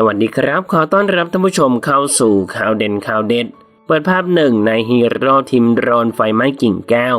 สวัสดีครับ ขอต้อนรับท่านผู้ชมเข้าสู่ข่าวเด่นข่าวเด็ด เปิดภาพหนึ่งในฮีโร่ทีมโดรนไฟไหม้กิ่งแก้ว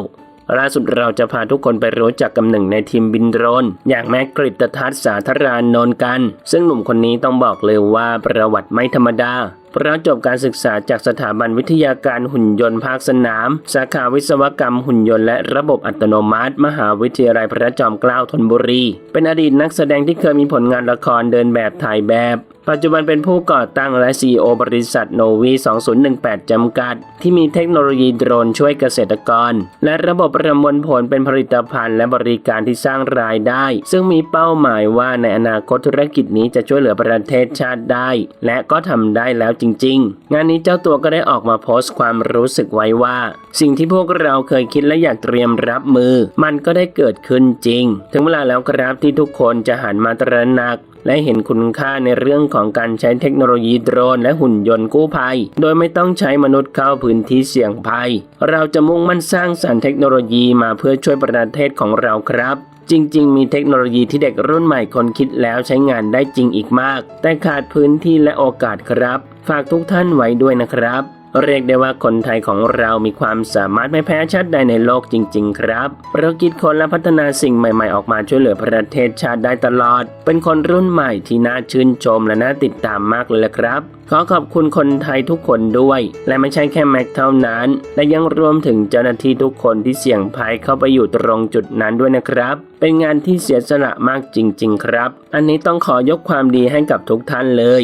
ล่าสุดเราจะพาทุกคนไปรู้จักกับหนึ่งในทีมบินโดรน อย่างแม็กกริตทัศน์สาธารานนท์กัน ซึ่งหนุ่มคนนี้ต้องบอกเลยว่าประวัติไม่ธรรมดาเพราะจบการศึกษาจากสถาบันวิทยาการหุ่นยนต์ภาคสนาม สาขาวิศวกรรมหุ่นยนต์และระบบอัตโนมัติ มหาวิทยาลัยพระจอมเกล้าธนบุรี เป็นอดีตนักแสดงที่เคยมีผลงานละครเดินแบบถ่ายแบบ ปัจจุบันเป็นผู้ก่อตั้งและ CEO บริษัทโนวี2018 จำกัด ที่มีเทคโนโลยีโดรนช่วยเกษตรกร และระบบประมวลผลเป็นผลิตภัณฑ์และบริการที่สร้างรายได้ ซึ่งมีเป้าหมายว่าในอนาคตธุรกิจนี้จะช่วยเหลือประเทศชาติได้ และก็ทำได้แล้วจริง ๆ งานนี้เจ้าตัวก็ได้ออกมาโพสต์ความรู้สึกไว้ว่า สิ่งที่พวกเราเคยคิดและอยากเตรียมรับมือ มันก็ได้เกิดขึ้นจริง ถึงเวลาแล้วครับที่ทุกคนจะหันมาตระหนัก และเห็นคุณค่าในเรื่องของการใช้เทคโนโลยีโดรนและหุ่นยนต์กู้ภัย โดยไม่ต้องใช้มนุษย์เข้าพื้นที่เสี่ยงภัย เราจะมุ่งมั่นสร้างสรรค์เทคโนโลยีมาเพื่อช่วยประเทศของเราครับจริง ๆ มีเทคโนโลยีที่เด็กรุ่นใหม่คนคิดแล้วใช้งานได้จริงอีกมาก แต่ขาดพื้นที่และโอกาสครับ ฝากทุกท่านไว้ด้วยนะครับ เรียกได้ว่าคนไทยของเรามีความสามารถไม่แพ้ชาติใดในโลกจริง ๆ ครับเราคิดคนและพัฒนาสิ่งใหม่ ๆ ออกมาช่วยเหลือประเทศชาติได้ตลอด เป็นคนรุ่นใหม่ที่น่าชื่นชมและน่าติดตามมากเลยละครับ ขอขอบคุณคนไทยทุกคนด้วย และไม่ใช่แค่แม็กเท่านั้น และยังรวมถึงเจ้าหน้าที่ทุกคนที่เสี่ยงภัยเข้าไปอยู่ตรงจุดนั้นด้วยนะครับ เป็นงานที่เสียสละมากจริง ๆ ครับ อันนี้ต้องขอยกความดีให้กับทุกท่านเลย